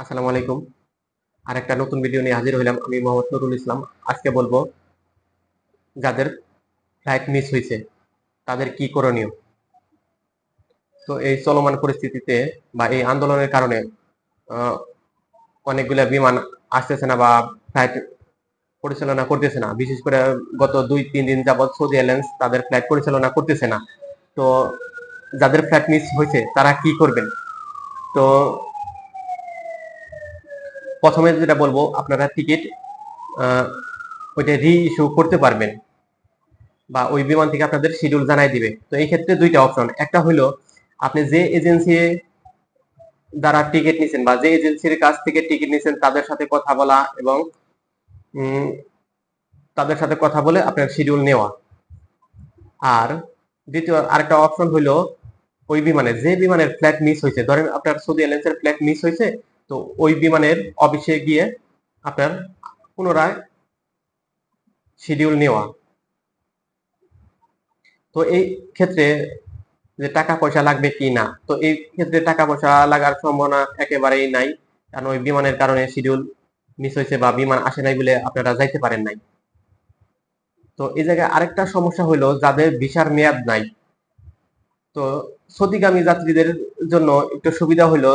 আসসালামু আলাইকুম। আর একটা নতুন ভিডিও নিয়ে হাজির হইলাম আমি মোহাম্মদ নুরুল ইসলাম। আজকে বলব যাদের ফ্লাইট মিস হয়েছে তাদের কি করণীয়? তো এই চলমান পরিস্থিতিতে বা এই আন্দোলনের কারণে অনেকগুলা বিমান আসতেছে না বা ফ্লাইট পরিচালনা করতেছে না। বিশেষ করে গত দুই, তিন দিন যাবৎ সৌদি এয়ারলাইন্স তাদের ফ্লাইট পরিচালনা করতেছে না। তো যাদের ফ্লাইট মিস হয়েছে তারা কি করবেন? তো প্রথমে যেটা বলব, আপনারা টিকিট ওইটা রি ইস্যু করতে পারবেন বা ওই বিমান থেকে আপনাদের শিডিউল জানাই দিবে। তো এই ক্ষেত্রে দুইটা অপশন একটা হলো আপনি যে এজেন্সি দ্বারা টিকিট নিছেন বা যে এজেন্সির কাছ থেকে টিকিট নিছেন, তাদের সাথে কথা বলা এবং তাদের সাথে কথা বলে আপনার শিডিউল নেওয়া। আর দ্বিতীয়, আরেকটা অপশন হলো ওই বিমানে যে বিমানের ফ্ল্যাট মিস হয়েছে ধরেন আপনার সৌদি এয়ারলাইন্সের ফ্ল্যাট মিস হয়েছে তো ওই বিমানের অফিসে গিয়ে আপনার পুনরায় শিডিউল নেওয়া। তো এই ক্ষেত্রে যে টাকা পয়সা লাগবে কি না? তো এই ক্ষেত্রে টাকা পয়সা লাগার সম্ভাবনা একেবারেই নাই, কারণ ওই বিমানের কারণে শিডিউল মিস হয়েছে বা বিমান আসে নাই বলে আপনারা যাইতে পারেন নাই। তো এই জায়গায় আরেকটা সমস্যা হলো যাদের ভিসার মেয়াদ নাই। তো সৌদিগামী যাত্রীদের জন্য একটু সুবিধা হলো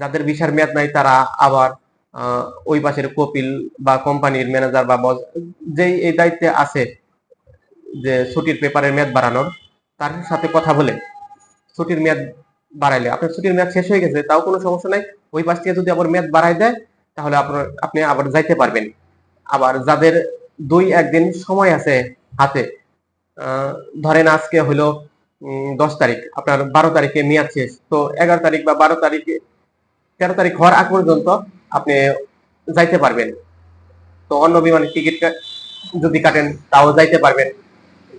যাদের ভিসার মেয়াদ নাই, তারা আবার ওই পাশের কপিল বা কোম্পানির ম্যানেজার বা বস, যেই এই দায়িত্বে আছে যে ছুটির পেপারের মেয়াদ বাড়ানোর, তার সাথে কথা বলে ছুটির মেয়াদ বাড়াইলে। আপনার ছুটির মেয়াদ শেষ হয়ে গেছে, তাও কোনো সমস্যা নাই। ওই পাশ থেকে যদি আবার মেয়াদ বাড়াই দেয়, তাহলে আপনার, আপনি আবার যাইতে পারবেন। আবার যাদের দুই একদিন সময় আছে হাতে ধরেন আজকে হলো দশ তারিখ, আপনার বারো তারিখে মেয়াদ শেষ, তো এগারো তারিখ বা বারো তারিখে তেরো তারিখ হওয়ার আগ পর্যন্ত আপনি যাইতে পারবেন। তো অন্য বিমানের টিকিট যদি কাটেন, তাও যাইতে পারবেন।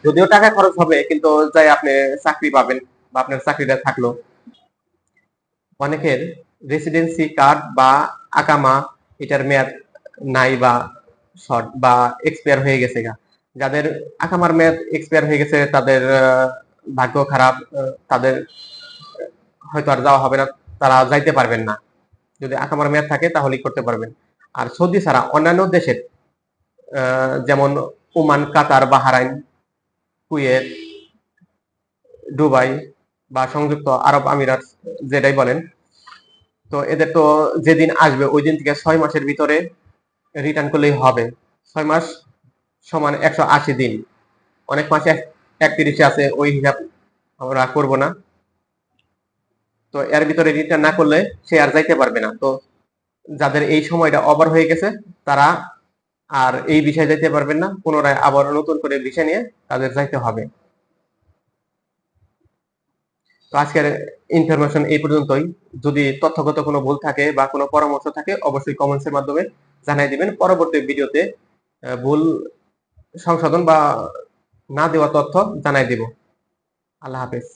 যদিও টাকা খরচ হবে, কিন্তু যাই আপনি চাকরি পাবেন বা আপনার চাকরিটা থাকল। অনেকের রেসিডেন্সি কার্ড বা আকামা এটার মেয়াদ নাই বা শর্ট বা এক্সপায়ার হয়ে গেছে গা। যাদের আকামার মেয়াদ এক্সপায়ার হয়ে গেছে, তাদের ভাগ্য খারাপ তাদের হয়তো আর যাওয়া হবে না, তারা যাইতে পারবেন না। যদি আকামার মেয়াদ থাকে, তাহলেই করতে পারবেন। আর সৌদি ছাড়া অন্যান্য দেশের যেমন Oman, Qatar, Bahrain, Kuwait, Dubai বা সংযুক্ত আরব আমিরাত যেটাই বলেন, তো এদের তো যেদিন আসবে ওই দিন থেকে ছয় মাসের ভিতরে রিটার্ন করলেই হবে। ছয় মাস সমান একশো আশি দিন। অনেক মাসে একত্রিশে আছে, ওই হিসাব আমরা করব না। তো এর ভিতরে রিটার্ন না করলে সে আর যাইতে পারবে না। তো যাদের এই সময়টা ওভার হয়ে গেছে, তারা আর এই বিষয়ে যাইতে পারবেন না, পুনরায় আবার নতুন করে বিষয় নিয়ে তাদের যাইতে হবে। তো আজকের ইনফরমেশন এই পর্যন্তই। যদি তথ্যগত কোনো ভুল থাকে বা কোনো পরামর্শ থাকে, অবশ্যই কমেন্টসের মাধ্যমে জানাই দিবেন। পরবর্তী ভিডিওতে ভুল সংশোধন বা না দেওয়া তথ্য জানাই দিব। আল্লাহ হাফেজ।